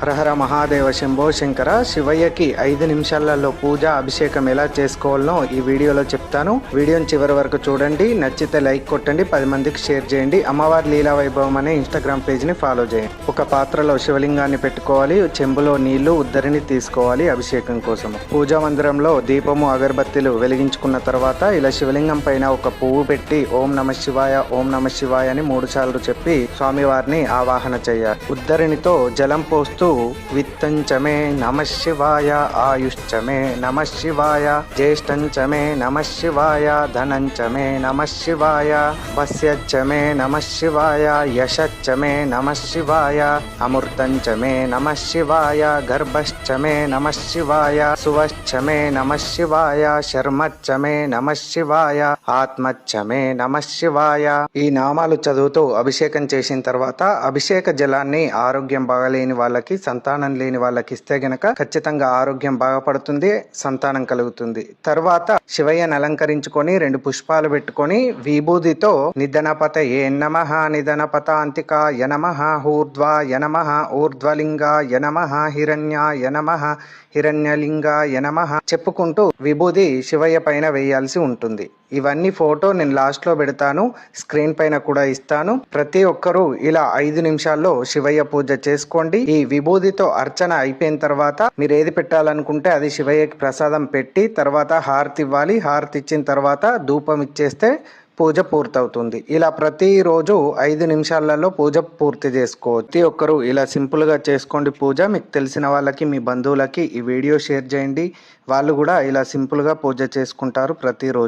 హరహర మహాదేవ శంభో శంకర శివయ్యకి ఐదు నిమిషాలలో పూజ అభిషేకం ఎలా చేసుకోవాలనో ఈ వీడియోలో చెప్తాను. వీడియోని చివరి వరకు చూడండి. నచ్చితే లైక్ కొట్టండి. పది మందికి షేర్ చేయండి. అమ్మవారి లీలా వైభవం అనే ఇన్స్టాగ్రామ్ పేజ్ని ఫాలో చేయండి. ఒక పాత్రలో శివలింగాన్ని పెట్టుకోవాలి. చెంబులో నీళ్ళు ఉద్దరిని తీసుకోవాలి అభిషేకం కోసం. పూజా మందిరంలో దీపము అగరబత్తిలు వెలిగించుకున్న తర్వాత ఇలా శివలింగం పైన ఒక పువ్వు పెట్టి ఓం నమ శివాయ ఓం నమ శివాయ అని మూడు సార్లు చెప్పి స్వామివారిని ఆవాహన చేయాలి. ఉద్దరినితో జలం పోస్తూ విత్తంచమే నమ శివాయ ఆయుష్చమే నమ శివాయ జ్యేష్ఠంచమే నమ శివాయ ధనంచమే నమ శివాయ వస్యచ్చమే నమ శివాయ యశచ్చమే నమ శివాయ అమృతంచమే నమ శివాయ గర్భశ్చమే నమ శివాయ సువశ్చమే నమ శివాయ శర్మచ్చమే నమ శివాయ ఆత్మచ్చమే నమ శివాయ ఈ నామాలు చదువుతూ అభిషేకం చేసిన తర్వాత అభిషేక జలాన్ని ఆరోగ్యం బాగలేని వాళ్ళకి సంతానం లేని వాళ్ళకి ఇస్తే గనక ఖచ్చితంగా ఆరోగ్యం బాగుపడుతుంది సంతానం కలుగుతుంది. తర్వాత శివయ్యను అలంకరించుకొని రెండు పుష్పాలు పెట్టుకొని విభూదితో నిధనపత ఏ నమ నిధనపత అంతిక యనమహ ఊర్ధ్వ యనమహ ఊర్ధ్వలింగ యనమ హిరణ్య యనమహ హిరణ్యలింగ యనమహ చెప్పుకుంటూ విభూది శివయ్య పైన వేయాల్సి ఉంటుంది. ఇవన్నీ ఫోటో నేను లాస్ట్లో పెడతాను స్క్రీన్ పైన కూడా ఇస్తాను. ప్రతి ఒక్కరూ ఇలా ఐదు నిమిషాల్లో శివయ్య పూజ చేసుకోండి. ఈ విభూదితో అర్చన అయిపోయిన తర్వాత మీరు ఏది పెట్టాలనుకుంటే అది శివయ్యకి ప్రసాదం పెట్టి తర్వాత హారతి ఇవ్వాలి. హారతి ఇచ్చిన తర్వాత ధూపం ఇచ్చేస్తే పూజ పూర్తవుతుంది. ఇలా ప్రతిరోజు ఐదు నిమిషాలలో పూజ పూర్తి చేసుకోవచ్చు. ప్రతి ఒక్కరూ ఇలా సింపుల్గా చేసుకోండి పూజ. మీకు తెలిసిన వాళ్ళకి మీ బంధువులకి ఈ వీడియో షేర్ చేయండి. వాళ్ళు కూడా ఇలా సింపుల్గా పూజ చేసుకుంటారు ప్రతిరోజు.